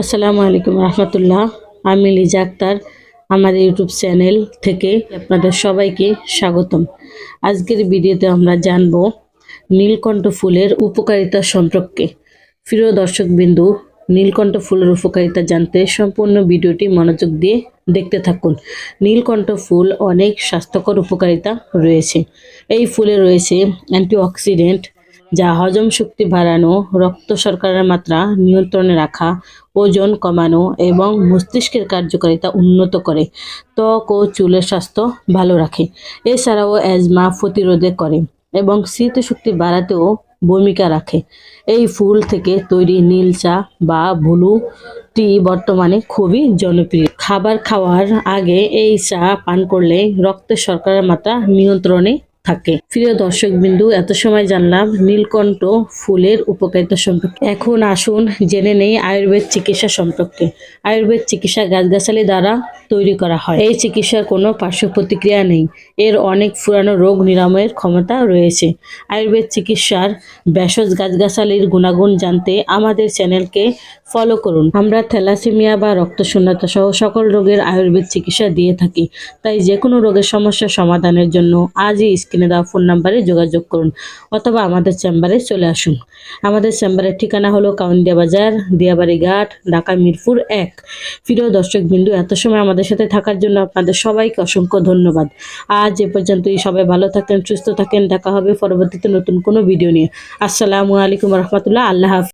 আসসালামু আলাইকুম রহমতুল্লাহ। আমি লিজা আক্তার, আমার ইউটিউব চ্যানেল থেকে আপনাদের সবাইকে স্বাগতম। আজকের ভিডিওতে আমরা জানব নীলকণ্ঠ ফুলের উপকারিতা সম্পর্কে। প্রিয় দর্শকবিন্দু, নীলকণ্ঠ ফুলের উপকারিতা জানতে সম্পূর্ণ ভিডিওটি মনোযোগ দিয়ে দেখতে থাকুন। নীলকণ্ঠ ফুল অনেক স্বাস্থ্যকর উপকারিতা রয়েছে। এই ফুলে রয়েছে অ্যান্টিঅক্সিডেন্ট যা হজম শক্তি বাড়ানো, রক্ত শর্করার মাত্রা নিয়ন্ত্রণে রাখা, ওজন কমানো এবং মস্তিষ্কের কার্যকারিতা উন্নত করে, ত্বক ও চুলের স্বাস্থ্য ভালো রাখে। এছাড়াও অ্যাজমা প্রতিরোধে করে এবং স্মৃতিশক্তি বাড়াতেও ভূমিকা রাখে। এই ফুল থেকে তৈরি নীল চা বা ব্লু টি বর্তমানে খুবই জনপ্রিয়। খাবার খাওয়ার আগে এই চা পান করলে রক্তের শর্করার মাত্রা নিয়ন্ত্রণে থাকে। প্রিয় দর্শক বিন্দু এত সময় জানলাম নীলকণ্ঠ ফুলের উপকারিতা সম্পর্কে। এখন আসুন জেনে নেই আয়ুর্বেদ চিকিৎসা সম্পর্কে। আয়ুর্বেদ চিকিৎসা গাছগাছালি দ্বারা তৈরি করা হয়। এই চিকিৎসার কোনো পার্শ্ব প্রতিক্রিয়া নেই। এর অনেক পুরানো রোগ নিরাময়ের ক্ষমতা রয়েছে। আয়ুর্বেদ চিকিৎসার ভেষজ গাছগাছালির গুণাগুণ জানতে আমাদের চ্যানেলকে ফলো করুন। আমরা থ্যালাসেমিয়া বা রক্তশূন্যতা সহ সকল রোগের আয়ুর্বেদ চিকিৎসা দিয়ে থাকি। তাই যে কোনো রোগের সমস্যা সমাধানের জন্য আজই স্ক্রিনে দেওয়া ফোন নাম্বারে যোগাযোগ করুন অথবা আমাদের চেম্বারে চলে আসুন। আমাদের চেম্বারের ঠিকানা হলো কাউন্দিয়া বাজার, দিয়াবাড়ি ঘাট, ঢাকা মিরপুর এক। প্রিয় দর্শক বিন্দু, এত সময় আমাদের সাথে থাকার জন্য আপনাদের সবাইকে অসংখ্য ধন্যবাদ। আজ এ পর্যন্তই, সবাই ভালো থাকেন, সুস্থ থাকেন, দেখা হবে পরবর্তীতে নতুন কোনো ভিডিও নিয়ে। আসসালামু আলাইকুম রহমতুল্লাহ, আল্লাহ হাফিজ।